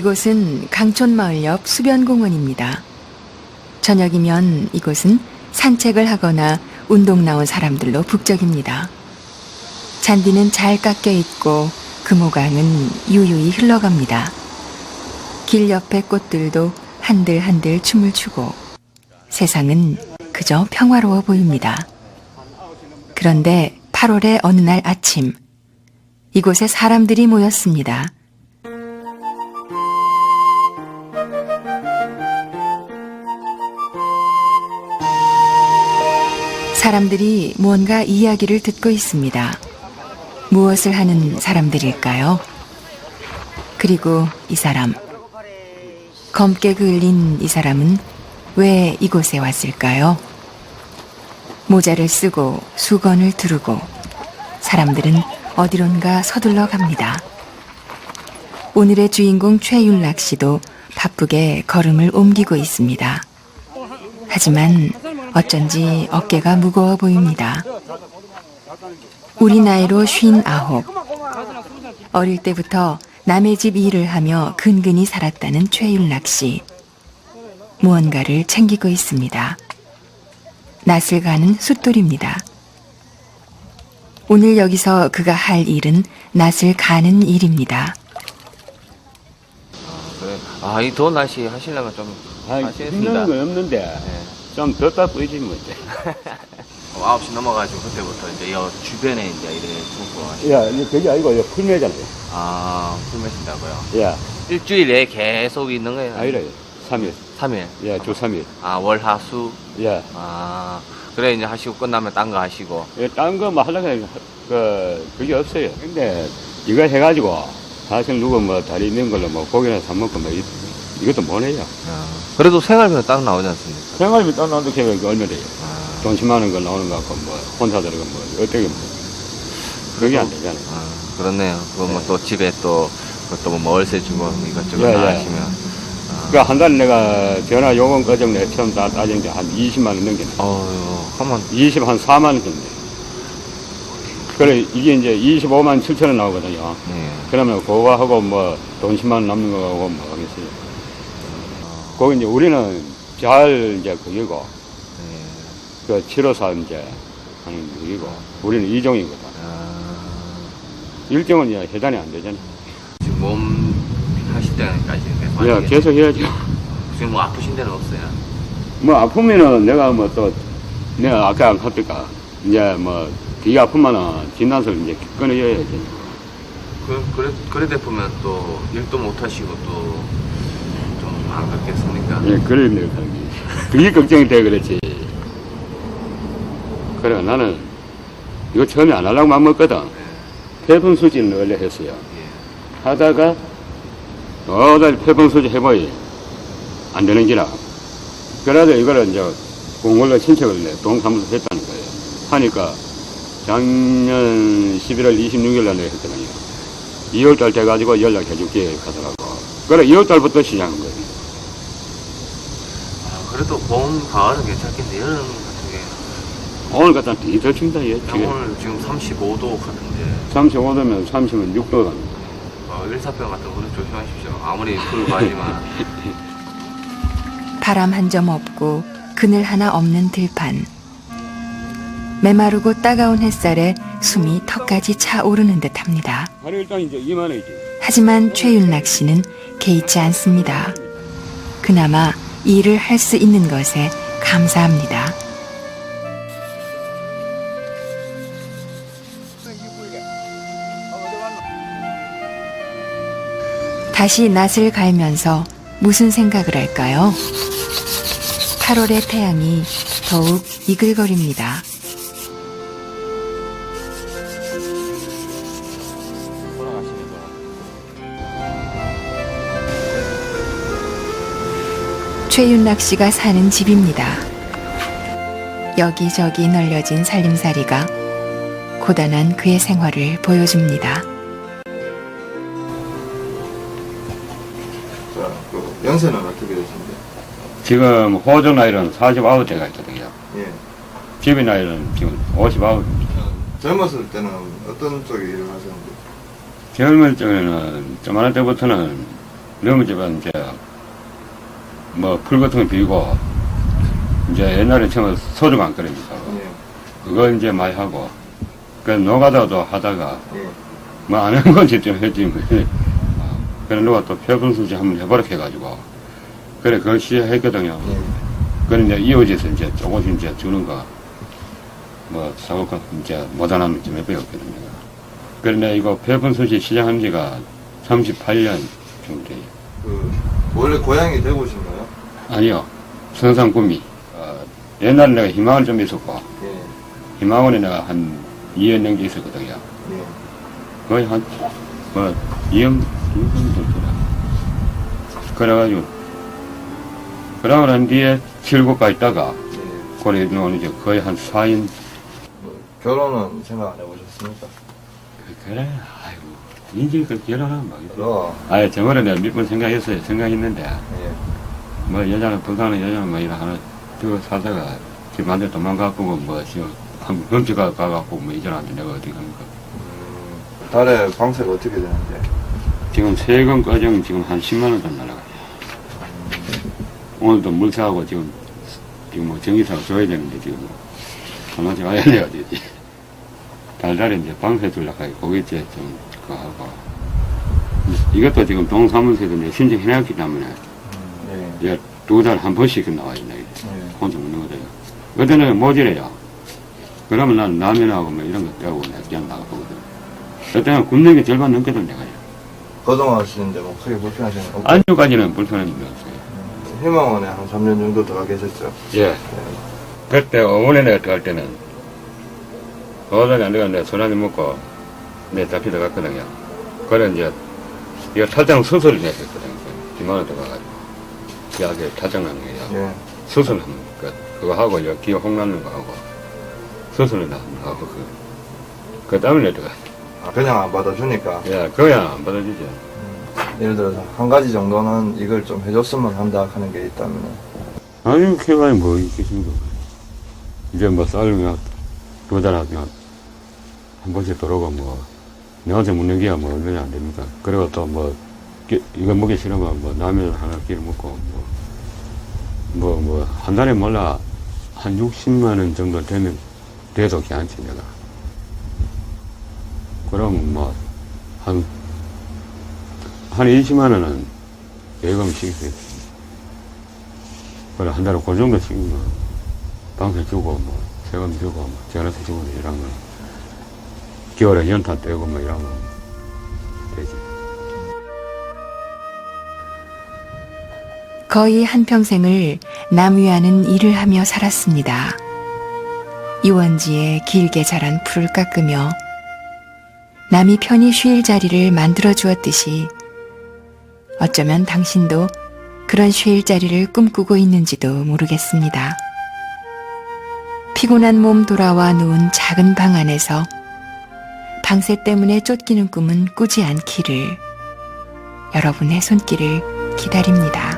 이곳은 강촌마을 옆 수변공원입니다. 저녁이면 이곳은 산책을 하거나 운동 나온 사람들로 북적입니다. 잔디는 잘 깎여 있고 금호강은 유유히 흘러갑니다. 길 옆의 꽃들도 한들한들 춤을 추고 세상은 그저 평화로워 보입니다. 그런데 8월의 어느 날 아침 이곳에 사람들이 모였습니다. 사람들이 무언가 이야기를 듣고 있습니다. 무엇을 하는 사람들일까요? 그리고 이 사람. 검게 그을린 이 사람은 왜 이곳에 왔을까요? 모자를 쓰고 수건을 두르고 사람들은 어디론가 서둘러 갑니다. 오늘의 주인공 최윤락 씨도 바쁘게 걸음을 옮기고 있습니다. 하지만 어쩐지 어깨가 무거워 보입니다. 우리 나이로 쉰 아홉. 어릴 때부터 남의 집 일을 하며 근근히 살았다는 최윤락 씨. 무언가를 챙기고 있습니다. 낯을 가는 숫돌입니다. 오늘 여기서 그가 할 일은 낯을 가는 일입니다. 그래. 아, 이 더운 날씨 하시려면 좀 아니, 하시겠습니다. 힘든 건 없는데, 네. 좀 덥다 뿌리지 뭐. 어, 9시 넘어가지고 그때부터 이제 여 주변에 이제 이래 두고 하시 야, 이거 그게 아니고, 이거 풀매잖아. 아, 술 마신다고요? 야, 일주일에 계속 있는 거예요? 아니라, 3일. 3일. 야, 주 3일. 아, 월, 하, 수. 야, 아, 그래, 이제 하시고 끝나면 딴 거 하시고. 딴거 뭐 하려고 해, 그, 그게 없어요. 근데, 이거 해가지고, 사실 누구 뭐 다리 있는 걸로 뭐 고기나 사 먹고 뭐, 이, 이것도 못 해요. 그래도 생활비는 딱 나오지 않습니까? 생활비 떠나도 걔가 이거 얼마 돼요? 아, 돈 10만 원거 나오는 거 같고, 뭐, 혼자 들어가 뭐, 어떻게 뭐. 그게 안 되잖아. 아, 그렇네요. 그거 뭐 또 집에 또, 그것도 뭐 월세 주고 이것저것 예, 다 예. 하시면. 그한 달에 내가 전화 요금 거정 내 처음 다 따진 게 한 20만 원 넘겠네. 어휴, 한번 20, 한 4만 원 정도. 그래, 이게 이제 25만 7천 원 나오거든요. 예. 그러면 그거 하고 뭐, 돈 10만 원 남는 거하고 뭐 하겠어요. 거기 이제 우리는 잘 이제 그기고, 예. 그 7호사 이제 하는 그기고, 우리는 이종이거든. 아, 일정은 이제 해단이 안 되잖아. 지금 몸 하실 때까지 계속? 계속 해야죠. 지금 뭐 아프신 데는 없어요? 뭐 아프면은 내가 뭐 또, 내가 아까 안 갔을까. 이제 뭐, 뒤 아프면은 진단서를 이제 끊어줘야지. 그, 그래, 그래 되면 또 일도 못 하시고 또좀 안 갔겠습니까? 예, 그래, 게. 그게 걱정이 돼, 그렇지. 그래, 나는 이거 처음에 안 하려고 마음먹거든. 폐분 수지는 원래 했어요. 예. 하다가, 어디 폐분 수지 해봐야 안 되는 기라. 그래서 이거를 이제 공원로 신청을 내, 동사무소 했다는 거예요. 하니까 작년 11월 26일 날에 했거든요. 2월달 돼가지고 연락해 줄게 하더라고. 그래, 2월달부터 시작한 거예요. 아, 그래도 봄, 가을은 괜찮겠는데 여름 같은 게 오늘 갖다 뒤더 춥다, 얘, 지금. 오늘 지금 35도 같은데 35도면 30은 6도가. 어, 일사병 같은 거 조심하십시오. 아무리 풀고 하지만 바람 한 점 없고 그늘 하나 없는 들판. 메마르고 따가운 햇살에 숨이 턱까지 차오르는 듯합니다. 하루 일단 이제 2만 원이지. 하지만 최윤락 씨는 개의치 않습니다. 그나마 일을 할 수 있는 것에 감사합니다. 다시 낯을 갈면서 무슨 생각을 할까요? 8월의 태양이 더욱 이글거립니다. 최윤락 씨가 사는 집입니다. 여기저기 널려진 살림살이가 고단한 그의 생활을 보여줍니다. 자, 그 연세는 어떻게 되신데? 지금 호주 나이는 49대가 있거든요. 예. 집이 나이는 지금 59. 젊었을 때는 어떤 쪽에 일을 하셨는데? 젊을 적에는, 조만할 때부터는 넘어지면 이제 뭐 풀 같은 거 비고 이제 옛날에 처음에 소주가 안 끓입니까? 예. 그거 이제 많이 하고 그 노가다도 하다가 예. 뭐안 한 건지 좀 했지 뭐. 그래 누가 또 표본수지 한번 해보라 해가지고 그래 그걸 시작했거든요. 예. 그런 이제 이어져서 이제 조금씩 이제 주는 거, 뭐, 사고가 이제 못하면 좀 해보였거든요. 그런데 이거 폐분 수시 시작한 지가 38년 정도 돼요. 그 원래 고향이 대구신가요? 아니요. 성산 구미. 어, 옛날에 내가 희망원 좀 있었고, 예. 희망원에 내가 한 2년 넘게 있었거든요. 예. 거의 한, 뭐, 2년, 2년 정도 됐더라. 그래가지고, 그러고 난 뒤에 칠곡가 있다가, 예. 고래 놓은 이제 거의 한 4인 뭐, 결혼은 생각 안 해보셨습니까? 그래, 아이고, 인제 그 결혼하면 막. 그럼. 아예 저번에 내가 몇 번 생각했어요. 생각했는데, 예. 뭐, 여자는, 부산은 여자는 뭐, 이런 하나, 저거 사다가, 집안에 도망가고, 뭐, 뭐, 지금, 한, 훔쳐가, 가갖고, 뭐, 이전한테 내가 어떻게 합니까? 음, 달에 방세가 어떻게 되는데? 지금 세금 과정 지금 한 10만 원 정도 날라가요. 오늘도 물사하고 지금, 지금 뭐, 전기사가 줘야 되는데, 지금 뭐, 하나씩 와야 돼야 되지. 달달에 이제 방세 그게 이제 좀, 그거 하고. 이것도 지금 동사무소에도 내 신청해놨기 때문에, 예. 이제 두 달 한 번씩 나와요, 나 이게. 예. 혼자 먹는 거죠. 그때는 모질해요. 그러면 난 라면하고 뭐 이런 거 떼고 내가 그냥 나가보거든. 그때는 굶는 게 절반 넘거든, 내가. 거동하시는데 뭐 크게 불편하시는 거. 안주까지는 불편한 일이 없어요. 희망원에 한 3년 정도 들어가 계셨죠? 예. 그때 어머니 내가 들어갈 때는, 어머니 안술 한잔 먹고, 내 잡히다 갔거든요. 그래, 이제, 이거 탈장 수술을 했었거든요. 비만원 들어가가지고. 탈장 나는 거예요. 예. 수술하는 거, 그거 하고, 이제 기어 홍나는 거 하고, 수술을 하고, 그, 그 땀을 내다가, 아, 그냥 안 받아주니까. 야, 그거야 안 받아주죠. 예를 들어서 한 가지 정도는 이걸 좀 해줬으면 한다 하는 게 있다면 아니, 개발이 뭐 있겠습니까. 이제 뭐 쌀면 두달 하면 한 번씩 들어오고 뭐, 내한테 묻는 게야 뭐 얼마나 안 됩니까. 그리고 또 뭐, 기- 이거 먹기 싫으면 뭐 라면 하나 끼를 먹고 뭐, 뭐, 뭐, 한 달에 몰라 한 60만 원 정도 되면 돼도 괜찮지, 내가. 그럼 뭐, 한, 한 20만 원은 예금 시겠어요. 그래, 한 달에 그 정도씩, 뭐, 방세 주고, 뭐, 세금 주고, 뭐, 전화세 주고, 뭐 이런 거. 겨울에 연탄 떼고, 뭐, 이런 거. 거의 한평생을 남 위하는 일을 하며 살았습니다. 유원지에 길게 자란 풀을 깎으며 남이 편히 쉴 자리를 만들어 주었듯이 어쩌면 당신도 그런 쉴 자리를 꿈꾸고 있는지도 모르겠습니다. 피곤한 몸 돌아와 누운 작은 방 안에서 방세 때문에 쫓기는 꿈은 꾸지 않기를 여러분의 손길을 기다립니다.